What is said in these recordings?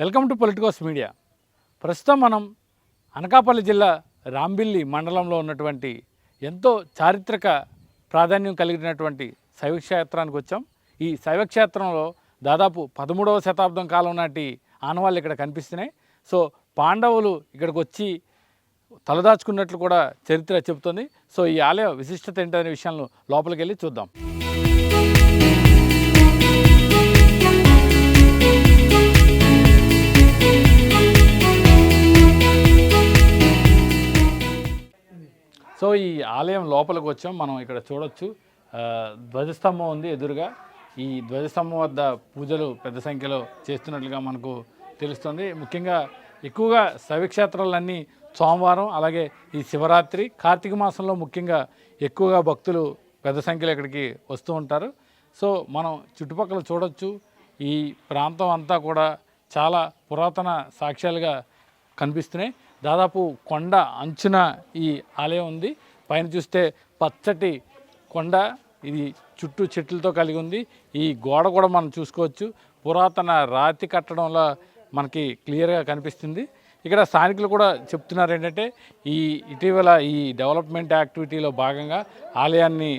Welcome to Politicos media. ప్రస్తుతం మనం అనకాపల్లి జిల్లా రాంబిల్లి మండలంలో ఉన్నటువంటి ఎంతో చారిత్రక ప్రాధాన్యం కలిగినటువంటి శైవక్షేత్రానికి వచ్చాం. ఈ శైవక్షేత్రంలో దాదాపు పదమూడవ శతాబ్దం కాలం నాటి ఆనవాళ్ళు ఇక్కడ కనిపిస్తున్నాయి. సో పాండవులు ఇక్కడికి వచ్చి తలదాచుకున్నట్లు కూడా చరిత్ర చెబుతుంది. సో ఈ ఆలయ విశిష్టత ఏంటనే విషయాలను లోపలికి వెళ్ళి చూద్దాం. ఈ ఆలయం లోపలికి వచ్చాం. మనం ఇక్కడ చూడొచ్చు. ధ్వజస్తంభం ఉంది ఎదురుగా. ఈ ధ్వజస్తంభం వద్ద పూజలు పెద్ద సంఖ్యలో చేస్తున్నట్లుగా మనకు తెలుస్తుంది. ముఖ్యంగా ఎక్కువగా శవిక్షేత్రాలన్నీ సోమవారం అలాగే ఈ శివరాత్రి కార్తీక మాసంలో ముఖ్యంగా ఎక్కువగా భక్తులు పెద్ద సంఖ్యలో ఇక్కడికి వస్తూ ఉంటారు. సో మనం చుట్టుపక్కల చూడొచ్చు. ఈ ప్రాంతం అంతా కూడా చాలా పురాతన సాక్ష్యాలుగా కనిపిస్తున్నాయి. దాదాపు కొండ అంచున ఈ ఆలయం ఉంది. పైన చూస్తే పచ్చటి కొండ ఇది చుట్టూ చెట్లతో కలిగి ఉంది. ఈ గోడ కూడా మనం చూసుకోవచ్చు. పురాతన రాతి కట్టడంలో మనకి క్లియర్గా కనిపిస్తుంది. ఇక్కడ స్థానికులు కూడా చెప్తున్నారు ఏంటంటే ఈ ఇటీవల ఈ డెవలప్మెంట్ యాక్టివిటీలో భాగంగా ఆలయాన్ని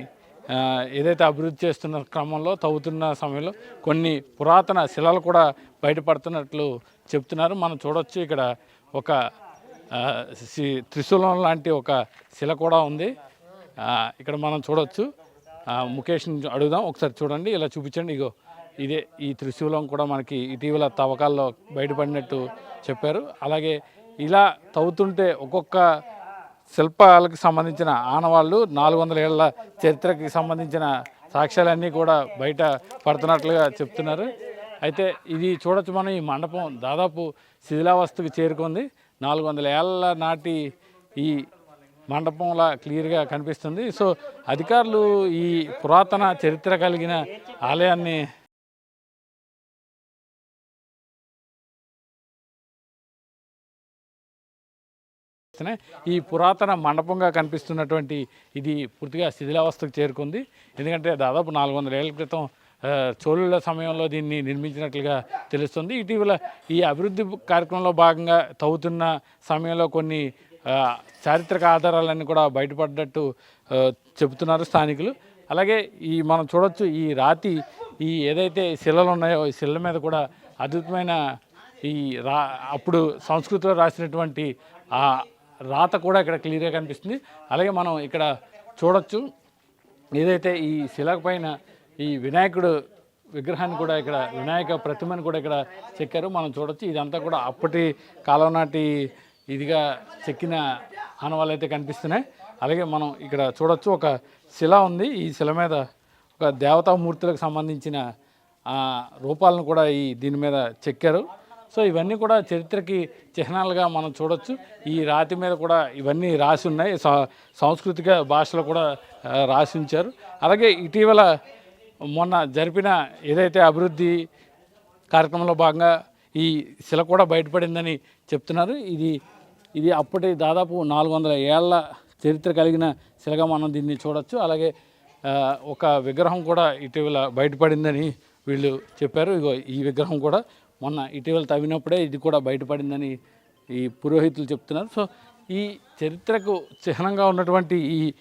ఏదైతే అభివృద్ధి చేస్తున్న క్రమంలో తవ్వుతున్న సమయంలో కొన్ని పురాతన శిలలు కూడా బయటపడుతున్నట్లు చెప్తున్నారు. మనం చూడొచ్చు ఇక్కడ ఒక త్రిశూలం లాంటి ఒక శిల కూడా ఉంది. ఇక్కడ మనం చూడవచ్చు ముఖేష్ని అడుగుదాం. ఒకసారి చూడండి ఇలా చూపించండి. ఇగో ఇదే ఈ త్రిశూలం కూడా మనకి ఇటీవల తవ్వకాల్లో బయటపడినట్టు చెప్పారు. అలాగే ఇలా తవ్వుతుంటే ఒక్కొక్క శిల్పాలకు సంబంధించిన ఆనవాళ్ళు నాలుగు వందల ఏళ్ళ చరిత్రకి సంబంధించిన సాక్ష్యాలన్నీ కూడా బయట పడుతున్నట్లుగా చెప్తున్నారు. అయితే ఇది చూడొచ్చు మనం ఈ మండపం దాదాపు శిథిలావస్థకు చేరుకుంది. నాలుగు వందల ఏళ్ళ నాటి ఈ మండపంలా క్లియర్గా కనిపిస్తుంది. సో అధికారులు ఈ పురాతన చరిత్ర కలిగిన ఆలయాన్ని ఈ పురాతన మండపంగా కనిపిస్తున్నటువంటి ఇది పూర్తిగా శిథిలావస్థకు చేరుకుంది. ఎందుకంటే దాదాపు నాలుగు వందల ఏళ్ళ క్రితం చోళుల సమయంలో దీన్ని నిర్మించినట్లుగా తెలుస్తుంది. ఇటీవల ఈ అభివృద్ధి కార్యక్రమంలో భాగంగా తవ్వుతున్న సమయంలో కొన్ని చారిత్రక ఆధారాలన్నీ కూడా బయటపడ్డట్టు చెబుతున్నారు స్థానికులు. అలాగే ఈ మనం చూడొచ్చు ఈ రాతి ఈ ఏదైతే శిలలు ఉన్నాయో ఈ శిల మీద కూడా అద్భుతమైన ఈ రా అప్పుడు సంస్కృతిలో రాసినటువంటి ఆ రాత కూడా ఇక్కడ క్లియర్గా కనిపిస్తుంది. అలాగే మనం ఇక్కడ చూడొచ్చు ఏదైతే ఈ శిలకు పైన ఈ వినాయకుడు విగ్రహాన్ని కూడా ఇక్కడ వినాయక ప్రతిమను కూడా ఇక్కడ చెక్కారు. మనం చూడొచ్చు ఇదంతా కూడా అప్పటి కాలం నాటి ఇదిగా చెక్కిన ఆనవాళ్ళు అయితే కనిపిస్తున్నాయి. అలాగే మనం ఇక్కడ చూడొచ్చు ఒక శిల ఉంది. ఈ శిల మీద ఒక దేవతామూర్తులకు సంబంధించిన రూపాలను కూడా ఈ దీని మీద చెక్కారు. సో ఇవన్నీ కూడా చరిత్రకి చిహ్నాలుగా మనం చూడొచ్చు. ఈ రాతి మీద కూడా ఇవన్నీ రాసి ఉన్నాయి. స- సాంస్కృతిక భాషలో కూడా రాసి ఉంచారు. అలాగే ఇటీవల మొన్న జరిపిన ఏదైతే అభివృద్ధి కార్యక్రమంలో భాగంగా ఈ శిల కూడా బయటపడిందని చెప్తున్నారు. ఇది ఇది అప్పటి దాదాపు నాలుగు వందల ఏళ్ళ చరిత్ర కలిగిన శిలగా మనం దీన్ని చూడొచ్చు. అలాగే ఒక విగ్రహం కూడా ఇటీవల బయటపడిందని వీళ్ళు చెప్పారు. ఇగో ఈ విగ్రహం కూడా మొన్న ఇటీవల తవ్వినప్పుడే ఇది కూడా బయటపడిందని ఈ పురోహితులు చెప్తున్నారు. సో ఈ చరిత్రకు చిహ్నంగా ఉన్నటువంటి ఈ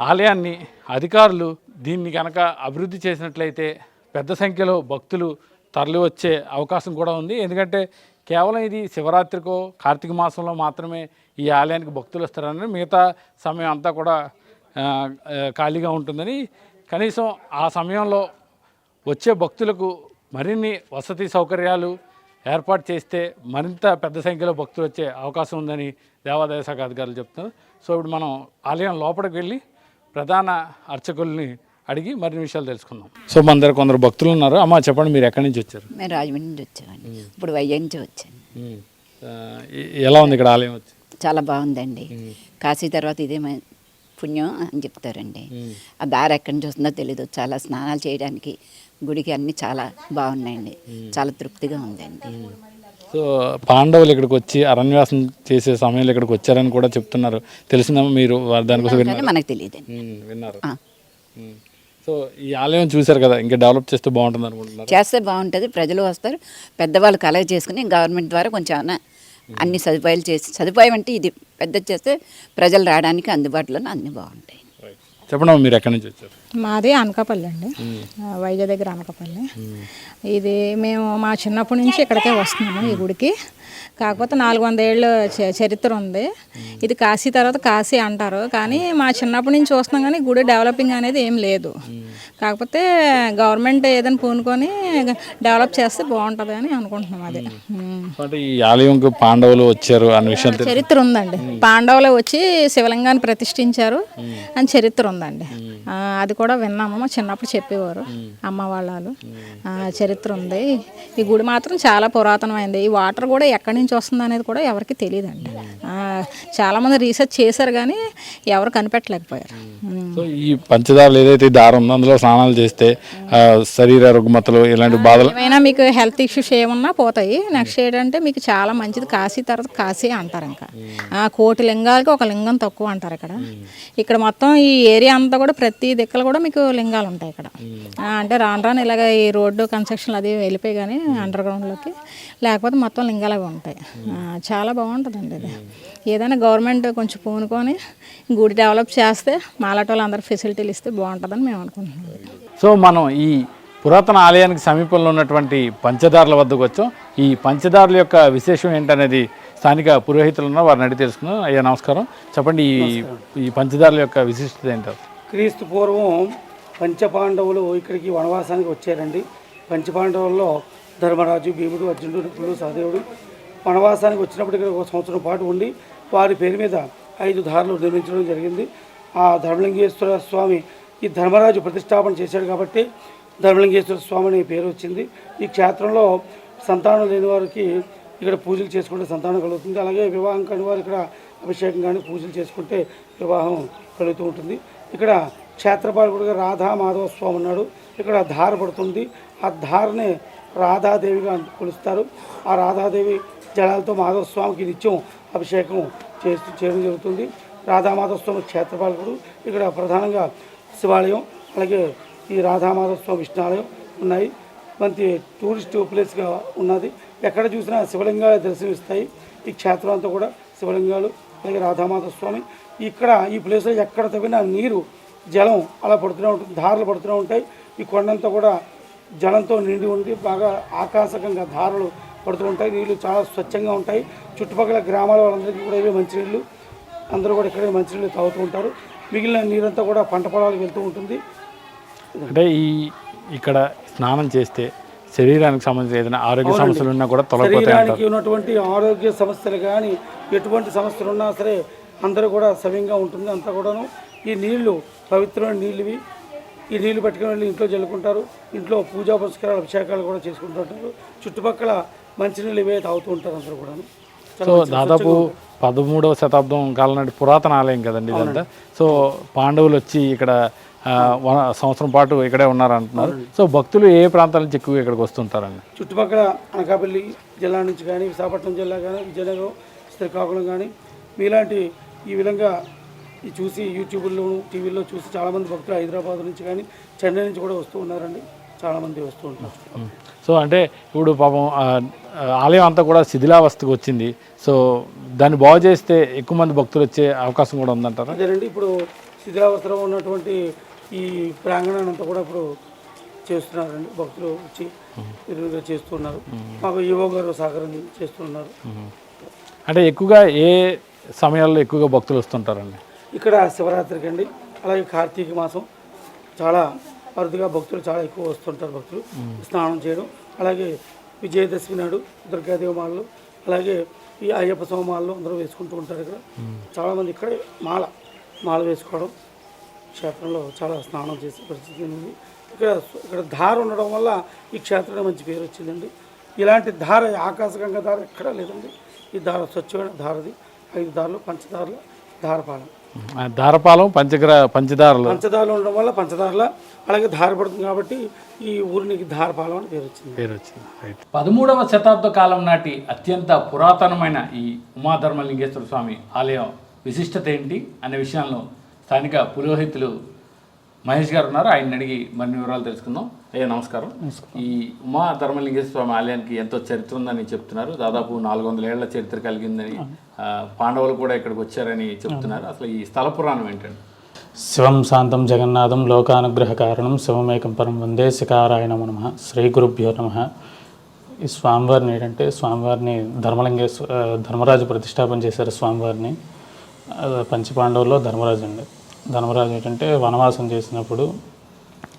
ఆలయాన్ని అధికారులు దీన్ని కనుక అభివృద్ధి చేసినట్లయితే పెద్ద సంఖ్యలో భక్తులు తరలి వచ్చే అవకాశం కూడా ఉంది. ఎందుకంటే కేవలం ఇది శివరాత్రికో కార్తీక మాసంలో మాత్రమే ఈ ఆలయానికి భక్తులు వస్తారని మిగతా సమయం అంతా కూడా ఖాళీగా ఉంటుందని కనీసం ఆ సమయంలో వచ్చే భక్తులకు మరిన్ని వసతి సౌకర్యాలు ఏర్పాటు చేస్తే మరింత పెద్ద సంఖ్యలో భక్తులు వచ్చే అవకాశం ఉందని దేవాదాయ శాఖ అధికారులు చెప్తున్నారు. సో ఇప్పుడు మనం ఆలయం లోపలికి వెళ్ళి ప్రధాన అర్చకుల్ని అడిగి మరిన్ని విషయాలు తెలుసుకుందాం. సో మన దగ్గర కొందరు భక్తులు ఉన్నారు. అమ్మ చెప్పండి మీరు ఎక్కడి నుంచి వచ్చారు? మేము రాజమండ్రి నుంచి వచ్చామండి. ఇప్పుడు వైజాగ్ నుంచి వచ్చాను. ఎలా ఉంది ఇక్కడ ఆలయం వచ్చి? చాలా బాగుందండి. కాశీ తర్వాత ఇదే పుణ్యం అని చెప్తారండి. ఆ దారి ఎక్కడి నుంచి వస్తుందో తెలీదు. చాలా స్నానాలు చేయడానికి గుడికి అన్నీ చాలా బాగున్నాయండి. చాలా తృప్తిగా ఉందండి. సో పాండవులు ఇక్కడికి వచ్చి అరణ్యవాసం చేసే సమయంలో ఇక్కడికి వచ్చారని కూడా చెప్తున్నారు. తెలిసిందమ్మా మీరు దానికోసం మనకు తెలియదండి విన్నారు. సో ఈ ఆలయం చూశారు కదా ఇంకా డెవలప్ చేస్తే బాగుంటుంది అనుకుంటున్నారు? చేస్తే బాగుంటుంది ప్రజలు వస్తారు పెద్దవాళ్ళు కలెక్ట్ చేసుకుని గవర్నమెంట్ ద్వారా కొంచెం అన్ని సదుపాయాలు చేసి సదుపాయం అంటే ఇది పెద్ద చేస్తే ప్రజలు రావడానికి అందుబాటులో అన్ని బాగుంటాయి. చెప్పండి మీరు ఎక్కడి నుంచి వచ్చారు? మాది అనకాపల్లి అండి. వైజాగ్ దగ్గర అనకాపల్లి. ఇది మేము మా చిన్నప్పటి నుంచి ఇక్కడికే వస్తున్నాము ఈ గుడికి. కాకపోతే నాలుగు వంద ఏళ్ళు చ- చరిత్ర ఉంది. ఇది కాశీ తర్వాత కాశీ అంటారు. కానీ మా చిన్నప్పటి నుంచి చూస్తున్నాం కానీ గుడి డెవలపింగ్ అనేది ఏం లేదు. కాకపోతే గవర్నమెంట్ ఏదైనా పూనుకొని డెవలప్ చేస్తే బాగుంటుంది అని అనుకుంటున్నాం అది. అంటే ఈ ఆలయంకు పాండవులు వచ్చారు అన్న విషయం చరిత్ర ఉందండి. పాండవులు వచ్చి శివలింగాన్ని ప్రతిష్ఠించారు. అని చరిత్ర ఉందండి. అది కూడా విన్నాము. మా చిన్నప్పుడు చెప్పేవారు. అమ్మ వాళ్ళు చరిత్ర ఉంది. ఈ గుడి మాత్రం చాలా పురాతనమైంది. ఈ వాటర్ కూడా ఎక్కడి నుంచి వస్తుంది అనేది కూడా ఎవరికి తెలియదండి. ఆ, చాలా మంది రీసెర్చ్ చేశారు కానీ ఎవరు కనిపెట్టలేకపోయారు. సో ఈ పంచదారలు ఏదైతే దారం ఉందో అందులో స్నానాలు చేస్తే శరీర రుగ్మతలు ఇలాంటి బాధలు ఏమైనా మీకు హెల్త్ ఇష్యూస్ ఏమన్నా పోతాయి. నెక్స్ట్ ఏంటంటే మీకు చాలా మంచిది కాశీ తర్వాత కాశీ అంటారు ఇంకా. కోటి లింగాలకి ఒక లింగం తక్కువ అంటారు ఇక్కడ. ఇక్కడ మొత్తం ఈ ఏరియా అంతా కూడా ప్రతి దిక్కలు కూడా మీకు లింగాలు ఉంటాయి ఇక్కడ. ఆ, అంటే రాను రాను ఇలాగ ఈ రోడ్డు కన్స్ట్రక్షన్ అది వెళ్ళిపోయి కానీ అండర్ గ్రౌండ్లోకి లేకపోతే మొత్తం లింగాలు అవి ఉంటాయి ఆ, చాలా బాగుంటుందండి ఇది. ఏదైనా గవర్నమెంట్ కొంచెం పూనుకొని గుడి డెవలప్ చేస్తే మాలాట వాళ్ళు అందరు ఫెసిలిటీలు ఇస్తే బాగుంటుందని మేము అనుకుంటున్నాం. సో మనం ఈ పురాతన ఆలయానికి సమీపంలో ఉన్నటువంటి పంచదారుల వద్దకు వచ్చాం. ఈ పంచదారుల యొక్క విశేషం ఏంటనేది స్థానిక పురోహితులు ఉన్నారు వారిని అడిగి తెలుసుకుందాం. అయ్యా నమస్కారం. చెప్పండి ఈ ఈ పంచదారుల యొక్క విశిష్టత ఏంటో. క్రీస్తు పూర్వం పంచపాండవులు ఇక్కడికి వనవాసానికి వచ్చారండి. పంచపాండవుల్లో ధర్మరాజు భీముడు అర్జునుడు నకులు సహదేవుడు వనవాసానికి వచ్చినప్పుడు ఇక్కడ ఒక సంవత్సరం పాటు ఉండి వారి పేరు మీద ఐదు దారులు నిర్మించడం జరిగింది. ఆ ధర్మలింగేశ్వర స్వామి ఈ ధర్మరాజు ప్రతిష్టాపన చేశాడు కాబట్టి ధర్మలింగేశ్వర స్వామి అనే పేరు వచ్చింది. ఈ క్షేత్రంలో సంతానం లేని వారికి ఇక్కడ పూజలు చేసుకుంటే సంతానం కలుగుతుంది. అలాగే వివాహం కాని వారు ఇక్కడ అభిషేకం కానీ పూజలు చేసుకుంటే వివాహం కలుగుతూ ఉంటుంది. ఇక్కడ క్షేత్రపాలకుడిగా రాధా మాధవ స్వామి ఉన్నాడు. ఇక్కడ ధార పడుతుంది. ఆ ధారనే రాధాదేవిగా కొలుస్తారు. ఆ రాధాదేవి జలాలతో మాధవ స్వామికి నిత్యం అభిషేకం చేస్తూ చేయడం జరుగుతుంది. రాధామాధవ స్వామి క్షేత్రపాలకుడు ఇక్కడ ప్రధానంగా శివాలయం అలాగే ఈ రాధామాధవ స్వామి విష్ణాలయం ఉన్నాయి. మంచి టూరిస్ట్ ప్లేస్గా ఉన్నది. ఎక్కడ చూసినా శివలింగాలు దర్శనమిస్తాయి. ఈ క్షేత్రం అంతా కూడా శివలింగాలు అలాగే రాధామాత స్వామి ఇక్కడ ఈ ప్లేస్లో ఎక్కడ తవ్వినా నీరు జలం అలా పడుతూనే ఉంటుంది ధారలు పడుతూనే ఉంటాయి. ఈ కొండంతా కూడా జలంతో నిండి ఉండి బాగా ఆకాశకంగా ధారలు పడుతూ ఉంటాయి. నీళ్ళు చాలా స్వచ్ఛంగా ఉంటాయి. చుట్టుపక్కల గ్రామాల వాళ్ళందరికీ కూడా ఇవే మంచినీళ్ళు. అందరూ కూడా ఇక్కడే మంచినీళ్ళు తాగుతూ ఉంటారు. మిగిలిన నీరంతా కూడా పంట పొలాలకు వెళ్తూ ఉంటుంది. అంటే ఈ ఇక్కడ స్నానం చేస్తే శరీరానికి సంబంధించిన ఏదైనా ఆరోగ్య సమస్యలు ఉన్నా కూడా తొలగిపోతాయి ఉన్నటువంటి ఆరోగ్య సమస్యలు కానీ ఎటువంటి సమస్యలు ఉన్నా సరే అందరూ కూడా సవ్యంగా ఉంటుంది. అంతా కూడాను ఈ నీళ్ళు పవిత్రమైన నీళ్ళు ఇవి ఈ నీళ్ళు పట్టుకుని వెళ్ళి ఇంట్లో చల్లుకుంటారు ఇంట్లో పూజా పురస్కారాలు అభిషేకాలు కూడా చేసుకుంటుంటారు చుట్టుపక్కల మంచినీళ్ళు ఇవే తాగుతూ ఉంటారు అందరూ కూడాను. సో దాదాపు పదమూడవ శతాబ్దం కాలం నాటి పురాతన ఆలయం కదండి ఇదంతా. సో పాండవులు వచ్చి ఇక్కడ సంవత్సరం పాటు ఇక్కడే ఉన్నారు అంటున్నారు సో భక్తులు ఏ ప్రాంతాల నుంచి ఎక్కువగా ఇక్కడికి వస్తుంటారండి? చుట్టుపక్కల అనకాపల్లి జిల్లా నుంచి కానీ విశాఖపట్నం జిల్లా కానీ విజయనగరం శ్రీకాకుళం కానీ మీలాంటి ఈ విధంగా ఈ చూసి యూట్యూబ్లోను టీవీలో చూసి చాలామంది భక్తులు హైదరాబాద్ నుంచి కానీ చెన్నై నుంచి కూడా వస్తూ ఉన్నారండి. చాలామంది వస్తూ ఉంటారు. సో అంటే ఇప్పుడు పాపం ఆలయం అంతా కూడా శిథిలావస్థకు వచ్చింది. సో దాన్ని బాగు చేస్తే ఎక్కువ మంది భక్తులు వచ్చే అవకాశం కూడా ఉందంటారా? అదేనండి ఇప్పుడు శిథిలావస్థలో ఉన్నటువంటి ఈ ప్రాంగణాన్ని అంతా కూడా ఇప్పుడు చేస్తున్నారండి భక్తులు వచ్చి చేస్తున్నారు. మాకు యువ గారు సహకారం చేస్తున్నారు అంటే ఎక్కువగా ఏ సమయాల్లో ఎక్కువగా భక్తులు వస్తుంటారండి. ఇక్కడ శివరాత్రికి అండి అలాగే కార్తీక మాసం చాలా అరుదుగా భక్తులు చాలా ఎక్కువ వస్తుంటారు భక్తులు. స్నానం చేయడం అలాగే విజయదశమి నాడు దుర్గాదేవి మాలలు అలాగే ఈ అయ్యప్ప స్వామి మాలలు అందరూ వేసుకుంటూ ఉంటారు ఇక్కడ. చాలామంది ఇక్కడే మాల మాల వేసుకోవడం క్షేత్రంలో చాలా స్నానం చేసే పరిస్థితి ఉంది. ఇక్కడ ఇక్కడ ధార ఉండడం వల్ల ఈ క్షేత్రానికి మంచి పేరు వచ్చిందండి. ఇలాంటి ధార ఆకాశగంగా ధార ఎక్కడా లేదండి. ఈ ధార స్వచ్ఛమైన ధారది. ఐదు దారులు పంచదారుల ధారపాలెం. ఆ, దారపాలెం పంచగ్ర పంచదారలు. పంచదారలు ఉండడం వల్ల పంచదారల అలాగే ధార పడుతుంది కాబట్టి ఈ ఊరికి ధారపాలెం అని పేరు వచ్చింది. పేరు వచ్చింది రైట్ పదమూడవ శతాబ్ద కాలం నాటి అత్యంత పురాతనమైన ఈ ఉమాధర్మలింగేశ్వర స్వామి ఆలయం విశిష్టత ఏంటి అనే విషయంలో స్థానిక పురోహితులు మహేష్ గారు ఉన్నారు. ఆయన అడిగి మరిన్ని వివరాలు తెలుసుకుందాం. అయ్యా నమస్కారం. ఈ ఉమా ధర్మలింగేశ్వర స్వామి ఆలయానికి ఎంతో చరిత్ర ఉందని చెప్తున్నారు. దాదాపు నాలుగు వందల ఏళ్ళ చరిత్ర కలిగిందని పాండవులు కూడా ఇక్కడికి వచ్చారని చెప్తున్నారు. అసలు ఈ స్థల పురాణం ఏంటండి? శివం శాంతం జగన్నాథం లోకానుగ్రహ కారణం శివమేకం పరం వందే శిఖారాయణ నమ. శ్రీ గురుభ్యో నమ. ఈ స్వామివారిని ఏంటంటే స్వామివారిని ధర్మలింగేశ్వర ధర్మరాజు ప్రతిష్టాపన చేశారు స్వామివారిని. పంచపాండవుల్లో ధర్మరాజు అండి. ధర్మరాజు ఏంటంటే వనవాసం చేసినప్పుడు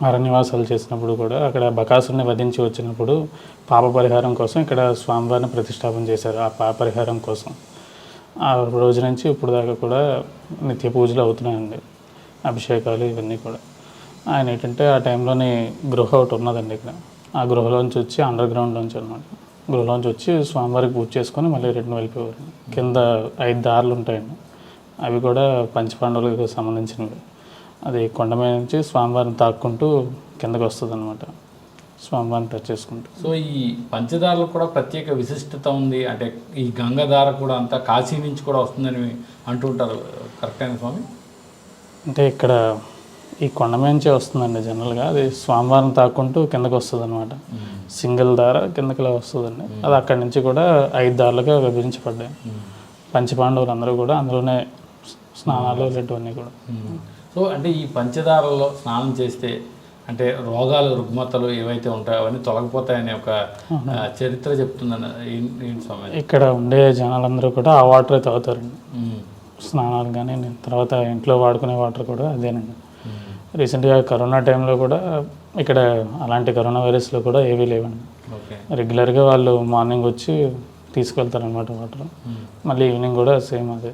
అరణ్యవాసాలు చేసినప్పుడు కూడా అక్కడ బకాసుని వధించి వచ్చినప్పుడు పాప పరిహారం కోసం ఇక్కడ స్వామివారిని ప్రతిష్టాపన చేశారు ఆ పాప పరిహారం కోసం. ఆ రోజు నుంచి ఇప్పుడు దాకా కూడా నిత్య పూజలు అవుతున్నాయండి. అభిషేకాలు ఇవన్నీ కూడా. ఆయన ఏంటంటే ఆ టైంలోని గృహ ఒకటి ఉన్నదండి ఇక్కడ. ఆ గృహలోంచి వచ్చి అండర్ గ్రౌండ్లోంచి అనమాట గృహలోంచి వచ్చి స్వామివారికి పూజ చేసుకొని మళ్ళీ రిటర్న్ వెళ్ళిపోయారు కింద ఐదు దారులు ఉంటాయండి. అవి కూడా పంచపాండవులకు సంబంధించినవి. అది కొండ మీద నుంచి స్వామివారిని తాక్కుంటూ కిందకు వస్తుంది అనమాట స్వామివారిని టచ్ చేసుకుంటూ. సో ఈ పంచదారలో కూడా ప్రత్యేక విశిష్టత ఉంది. అంటే ఈ గంగాధార కూడా అంతా కాశీ నుంచి కూడా వస్తుందని అంటుంటారు కరెక్ట్ అయిన స్వామి? అంటే ఇక్కడ ఈ కొండ మీద నుంచే వస్తుందండి జనరల్గా. అది స్వామివారిని తాక్కుంటూ కిందకు వస్తుంది అనమాట సింగిల్ దార కిందకి ఇలా వస్తుందండి అది అక్కడి నుంచి కూడా ఐదు దారులుగా విభజించబడ్డాయి. పంచపాండవులు అందరూ కూడా అందులోనే స్నానాలు ఇలాంటివన్నీ కూడా. సో అంటే ఈ పంచదారలో స్నానం చేస్తే అంటే రోగాలు రుగ్మతలు ఏవైతే ఉంటాయో అవన్నీ తొలగిపోతాయనే ఒక చరిత్ర చెప్తుందని ఇక్కడ ఉండే జనాలందరూ కూడా ఆ వాటరే తాగుతారండి. స్నానాలు కానీ తర్వాత ఇంట్లో వాడుకునే వాటర్ కూడా అదేనండి. రీసెంట్గా కరోనా టైంలో కూడా ఇక్కడ అలాంటి కరోనా వైరస్లో కూడా ఏవీ లేవండి. రెగ్యులర్గా వాళ్ళు మార్నింగ్ వచ్చి తీసుకెళ్తారనమాట వాటర్. మళ్ళీ ఈవినింగ్ కూడా సేమ్ అదే.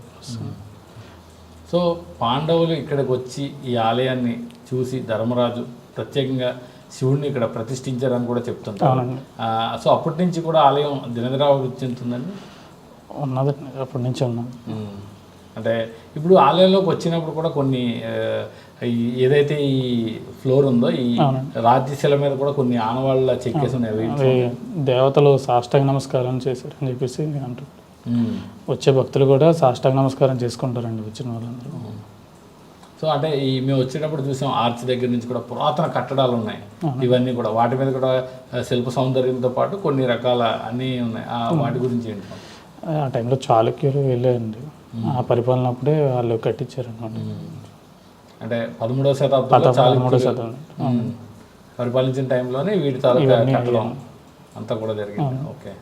సో పాండవులు ఇక్కడికి వచ్చి ఈ ఆలయాన్ని చూసి ధర్మరాజు ప్రత్యేకంగా శివుడిని ఇక్కడ ప్రతిష్ఠించారని కూడా చెప్తుంటారు. సో అప్పటి నుంచి కూడా ఆలయం దినదిరాభివృద్ధి చెందుతుందండి? ఉన్నదండి అప్పటి నుంచి ఉన్నది. అంటే ఇప్పుడు ఆలయంలోకి వచ్చినప్పుడు కూడా కొన్ని ఏదైతే ఈ ఫ్లోర్ ఉందో ఈ రాజ్యశిల మీద కూడా కొన్ని ఆనవాళ్ళ చెక్కేసి ఉన్నాయి దేవతలు సాష్టాంగ నమస్కారం చేశారని చెప్పేసి అంటారు. వచ్చే భక్తులు కూడా సాష్టాంగ నమస్కారం చేసుకుంటారండి వచ్చిన వాళ్ళందరూ. సో అంటే ఈ మేము వచ్చేటప్పుడు చూసాం ఆర్చ్ దగ్గర నుంచి కూడా పురాతన కట్టడాలు ఉన్నాయి. ఇవన్నీ కూడా వాటి మీద కూడా శిల్ప సౌందర్యంతో పాటు కొన్ని రకాల అన్నీ ఉన్నాయి. వాటి గురించి ఏంటి? ఆ టైంలో చాళుక్యులు వెళ్ళారండి. ఆ పరిపాలన అప్పుడే వాళ్ళు కట్టించారనమాట అంటే పదమూడవ శతాబ్దంలో చాలా పదమూడో శతాబ్దం. పరిపాలించిన టైంలోనే వీటి తాలూకా కట్టడం అంతా కూడా జరిగింది. ఓకే.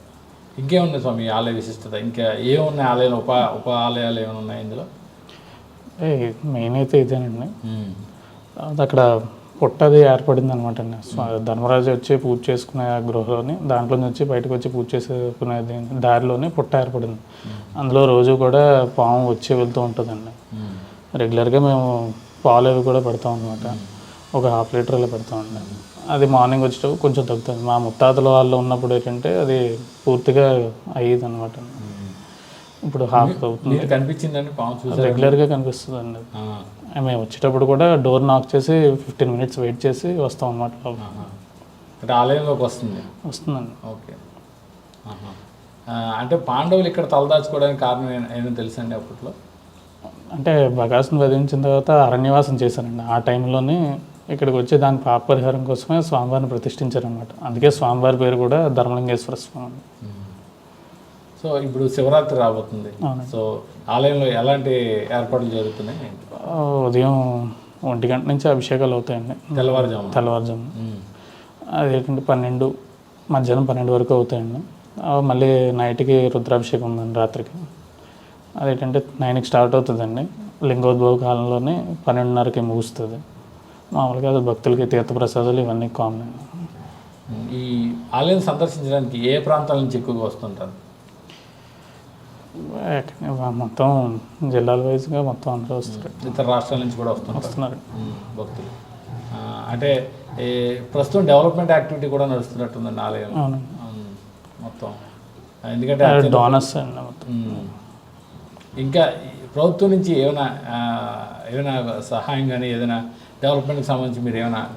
ఇంకేమున్నాయి స్వామి ఆలయ విశిష్టత. ఇంకా ఏమున్నాయి ఆలయాలు? ఉప ఉప ఆలయాలు ఏమైనా ఉన్నాయి ఇందులో? మెయిన్ అయితే ఇదేనండి. అక్కడ పుట్టది ఏర్పడింది అనమాట అండి. స్వా- ధర్మరాజు వచ్చి పూజ చేసుకునే ఆ గృహలోని దాంట్లో నుంచి వచ్చి బయటకు వచ్చి పూజ చేసుకునేది దారిలోనే పుట్ట ఏర్పడింది. అందులో రోజు కూడా పాము వచ్చి వెళ్తూ ఉంటుందండి. రెగ్యులర్గా మేము పాలు అవి కూడా పెడతాం అనమాట ఒక హాఫ్ లీటర్ అలా పెడతామండి అది మార్నింగ్ వచ్చేటప్పుడు కొంచెం తగ్గుతుంది. మా ముత్తాతల వాళ్ళు ఉన్నప్పుడు ఏంటంటే అది పూర్తిగా అయ్యేది అనమాట ఇప్పుడు హాఫ్ అవుతుంది. కనిపించిందండి రెగ్యులర్గా కనిపిస్తుంది అండి మేము వచ్చేటప్పుడు కూడా డోర్ నాక్ చేసి ఫిఫ్టీన్ మినిట్స్ వెయిట్ చేసి వస్తాం. అంటే ఆలయంలోకి వస్తుంది. వస్తుందండి. ఓకే. అంటే పాండవులు ఇక్కడ తలదాచుకోవడానికి కారణం ఏమైనా తెలుసండి అప్పట్లో? అంటే బగాసుని వధించిన తర్వాత అరణ్యవాసం చేశానండి ఆ టైంలోనే ఇక్కడికి వచ్చి దాని పాప పరిహారం కోసమే స్వామివారిని ప్రతిష్ఠించారనమాట అందుకే స్వామివారి పేరు కూడా ధర్మలింగేశ్వర స్వామి. సో ఇప్పుడు శివరాత్రి రాబోతుంది. సో ఆలయంలో ఎలాంటి ఏర్పాట్లు జరుగుతున్నాయి? ఉదయం ఒంటి గంట నుంచి అభిషేకాలు అవుతాయండి. తెల్లవారుజాము తెల్లవారుజాము అదేంటంటే పన్నెండు మధ్యాహ్నం పన్నెండు వరకు అవుతాయండి. మళ్ళీ నైట్కి రుద్రాభిషేకం ఉందండి రాత్రికి. అదేంటంటే నైన్కి స్టార్ట్ అవుతుందండి. లింగోద్భవ కాలంలోనే పన్నెండున్నరకి ముగుస్తుంది. మామూలుగా భక్తులకి తీర్థప్రసాదాలు ఇవన్నీ కామన్ ఈ ఆలయం సందర్శించడానికి ఏ ప్రాంతాల నుంచి ఎక్కువగా వస్తుంటారు? మొత్తం జిల్లాల వైజ్గా మొత్తం అందరూ వస్తారు. ఇతర రాష్ట్రాల నుంచి కూడా వస్తున్నారు. ఉమ్, భక్తులు. అంటే ప్రస్తుతం డెవలప్మెంట్ యాక్టివిటీ కూడా నడుస్తున్నట్టుందండి ఆలయం. మొత్తం. ఎందుకంటే డోనర్స్ అండి మొత్తం. ఇంకా ప్రభుత్వం నుంచి ఏమైనా ఏమైనా సహాయం కానీ ఏదైనా డెవలప్మెంట్కి సంబంధించి మీరు ఏమైనా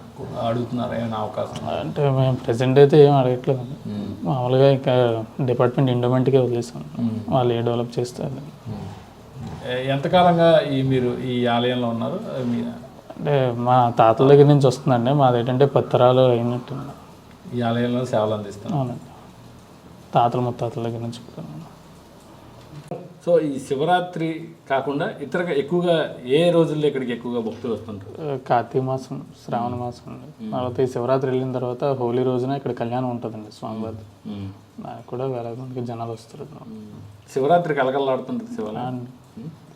అడుగుతున్నారా? ఏమైనా అవకాశం అంటే మేము ప్రెసెంట్ అయితే ఏం అడగట్లేదు. మామూలుగా ఇంకా డిపార్ట్మెంట్ ఇండోమెంట్కే వదిలేసాం. వాళ్ళు ఏ డెవలప్ చేస్తే అది. ఏ- ఎంతకాలంగా ఈ మీరు ఈ ఆలయంలో ఉన్నారు? మీ అంటే మా తాతల దగ్గర నుంచి వస్తుందండి. మాది ఏంటంటే పత్తరాలు అయినట్టు ఈ ఆలయంలో సేవలు అందిస్తున్నాం అవునండి. తాతల ముత్తాతల దగ్గర నుంచి కూడా. సో ఈ శివరాత్రి కాకుండా ఇతర ఎక్కువగా ఏ రోజుల్లో ఇక్కడికి ఎక్కువగా భక్తులు వస్తుంటారు? కార్తీక మాసం శ్రావణ మాసం తర్వాత ఈ శివరాత్రి వెళ్ళిన తర్వాత హోలీ రోజున ఇక్కడ కళ్యాణం ఉంటుందండి స్వామివారి. దానికి కూడా వేలాది మందికి జనాలు వస్తారు శివరాత్రి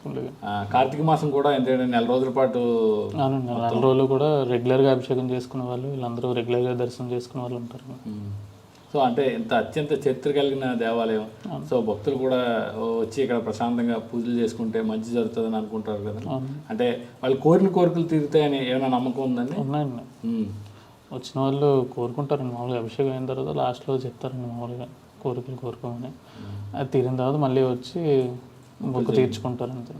ఫుల్గా ఆ, కార్తీక మాసం కూడా ఎందుకంటే నెల రోజుల పాటు నెల రోజులు కూడా రెగ్యులర్గా అభిషేకం చేసుకునే వాళ్ళు వీళ్ళందరూ రెగ్యులర్గా దర్శనం చేసుకునే వాళ్ళు ఉంటారు. సో అంటే ఇంత అత్యంత చరిత్ర కలిగిన దేవాలయం. సో భక్తులు కూడా వచ్చి ఇక్కడ ప్రశాంతంగా పూజలు చేసుకుంటే మంచి జరుగుతుందని అనుకుంటారు కదా. అంటే వాళ్ళు కోరిన కోరికలు తీరుతాయని ఏమైనా నమ్మకం ఉందండి? ఉన్నాయండి. వచ్చిన వాళ్ళు కోరుకుంటారండి మామూలుగా. అభిషేకం అయిన తర్వాత లాస్ట్లో చెప్తారండి మామూలుగా కోరికలు కోరుకోమని. అది తీరిన తర్వాత మళ్ళీ వచ్చి మొక్కు తీర్చుకుంటారు అంతే.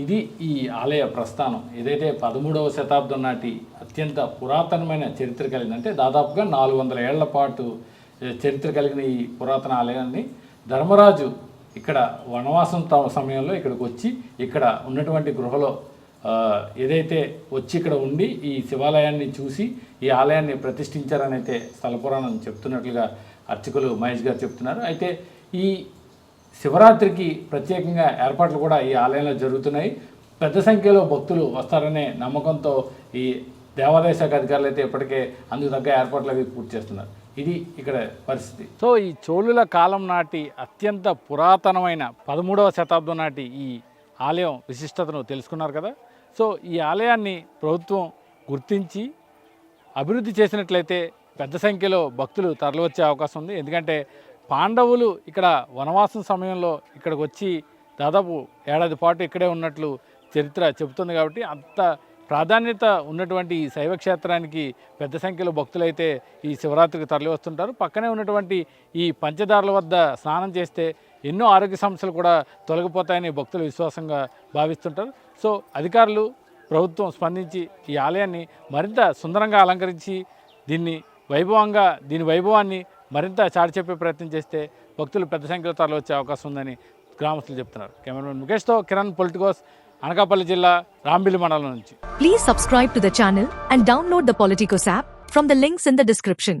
ఇది ఈ ఆలయ ప్రస్థానం. ఏదైతే పదమూడవ శతాబ్దం నాటి అత్యంత పురాతనమైన చరిత్ర కలిగింది అంటే దాదాపుగా నాలుగు వందల ఏళ్ళ పాటు చరిత్ర కలిగిన ఈ పురాతన ఆలయాన్ని ధర్మరాజు ఇక్కడ వనవాసం త- సమయంలో ఇక్కడికి వచ్చి ఇక్కడ ఉన్నటువంటి గృహలో ఏదైతే వచ్చి ఇక్కడ ఉండి ఈ శివాలయాన్ని చూసి ఈ ఆలయాన్ని ప్రతిష్ఠించారని అయితే స్థల పురాణం చెప్తున్నట్లుగా అర్చకులు మహేష్ గారు చెప్తున్నారు. అయితే ఈ శివరాత్రికి ప్రత్యేకంగా ఏర్పాట్లు కూడా ఈ ఆలయంలో జరుగుతున్నాయి. పెద్ద సంఖ్యలో భక్తులు వస్తారనే నమ్మకంతో ఈ దేవాదాయ శాఖ అధికారులు అయితే ఇప్పటికే అందుకు తగ్గ ఏర్పాట్లు అవి పూర్తి చేస్తున్నారు. ఇది ఇక్కడ పరిస్థితి. సో ఈ చోళుల కాలం నాటి అత్యంత పురాతనమైన పదమూడవ శతాబ్దం నాటి ఈ ఆలయం విశిష్టతను తెలుసుకున్నారు కదా. సో ఈ ఆలయాన్ని ప్రభుత్వం గుర్తించి అభివృద్ధి చేసినట్లయితే పెద్ద సంఖ్యలో భక్తులు తరలివచ్చే అవకాశం ఉంది. ఎందుకంటే పాండవులు ఇక్కడ వనవాసం సమయంలో ఇక్కడికి వచ్చి దాదాపు ఏడాది పాటు ఇక్కడే ఉన్నట్లు చరిత్ర చెబుతుంది కాబట్టి అంత ప్రాధాన్యత ఉన్నటువంటి ఈ శైవ క్షేత్రానికి పెద్ద సంఖ్యలో భక్తులైతే ఈ శివరాత్రికి తరలి వస్తుంటారు పక్కనే ఉన్నటువంటి ఈ పంచదారుల వద్ద స్నానం చేస్తే ఎన్నో ఆరోగ్య సమస్యలు కూడా తొలగిపోతాయని భక్తులు విశ్వాసంగా భావిస్తుంటారు. సో అధికారులు ప్రభుత్వం స్పందించి ఈ ఆలయాన్ని మరింత సుందరంగా అలంకరించి దీన్ని వైభవంగా దీని వైభవాన్ని మరింత చాటి చెప్పే ప్రయత్నం చేస్తే భక్తులు పెద్ద సంఖ్యలో తరలి వచ్చే అవకాశం ఉందని గ్రామస్తులు చెప్తున్నారు. కెమెరామెన్ ముఖేష్తో కిరణ్ పొలిటికోస్ అనకాపల్లి జిల్లా రాంబిల్లి మండలం నుంచి Please subscribe to the channel and download the Politicos app from the links in the description.